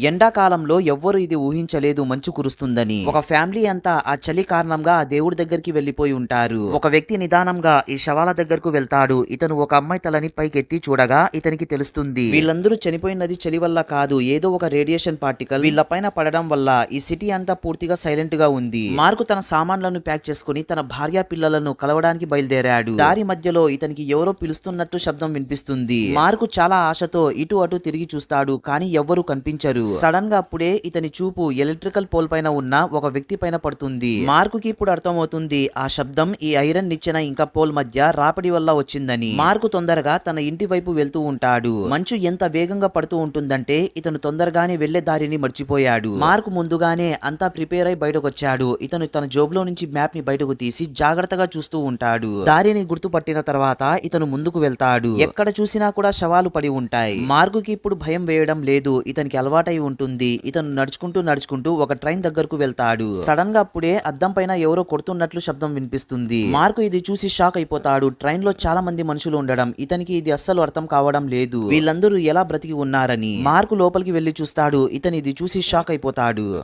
ఎండాకాలంలో ఎవ్వరు ఇది ఊహించలేదు మంచు కురుస్తుందని. ఒక ఫ్యామిలీ అంతా ఆ చలి కారణంగా ఆ దేవుడి దగ్గరికి వెళ్ళిపోయి ఉంటారు. ఒక వ్యక్తి నిదానంగా ఈ శవాల దగ్గరకు వెళ్తాడు. ఇతను ఒక అమ్మాయి తలని పైకెత్తి చూడగా ఇతనికి తెలుస్తుంది. వీళ్ళందరూ చనిపోయినది చలి వల్ల కాదు ఏదో ఒక రేడియేషన్ పార్టికల్. వీళ్ళపైన పడడం వల్ల ఈ సిటీ అంతా పూర్తిగా సైలెంట్గా ఉంది. మార్కు తన సామాన్లను ప్యాక్ చేసుకుని తన భార్య పిల్లలను కలవడానికి బయలుదేరాడు. దారి మధ్యలో ఇతనికి ఎవరో పిలుస్తున్నట్టు శబ్దం వినిపిస్తుంది. మార్కు చాలా ఆశతో ఇటు అటు తిరిగి చూస్తాడు కానీ ఎవ్వరూ కనిపించరు. సడన్గా అప్పుడే ఇతని చూపు ఎలక్ట్రికల్ పోల్ పైన ఉన్న ఒక వ్యక్తి పైన పడుతుంది. మార్కు కి ఇప్పుడు అర్థమవుతుంది ఆ శబ్దం ఈ ఐరన్ నిచ్చెన ఇంకా పోల్ మధ్య రాపిడి వల్ల వచ్చిందని. మార్కు తొందరగా తన ఇంటి వైపు వెళ్తూ ఉంటాడు. మంచు ఎంత వేగంగా పడుతూ ఉంటుందంటే ఇతను తొందరగానే వెళ్ళే దారిని మర్చిపోయాడు. మార్కు ముందుగానే అంతా ప్రిపేర్ అయి బయటకు వచ్చాడు ఇతను తన జోబులో నుంచి మ్యాప్ని బయటకు తీసి జాగ్రత్తగా చూస్తూ ఉంటాడు. దారిని గుర్తుపట్టిన తర్వాత ఇతను ముందుకు వెళ్తాడు. ఎక్కడ చూసినా కూడా శవాలు పడి ఉంటాయి. మార్కుకి ఇప్పుడు భయం వేయడం లేదు. ఇతనికి అలవాటై ఉంటుంది. ఇతను నడుచుకుంటూ నడుచుకుంటూ ఒక ట్రైన్ దగ్గరకు వెళ్తాడు. సడన్గా అప్పుడే అద్దం పైన ఎవరో కొడుతున్నట్లు శబ్దం వినిపిస్తుంది. మార్కు ఇది చూసి షాక్ అయిపోతాడు. ట్రైన్లో చాలా మంది మనుషులు ఉండడం ఇతనికి ఇది అస్సలు అర్థం కావడం లేదు. వీళ్ళందరూ ఎలా బ్రతికి ఉన్నారని మార్కు లోపలికి వెళ్ళి చూస్తాడు. ఇతను ఇది చూసి షాక్ అయిపోతాడు.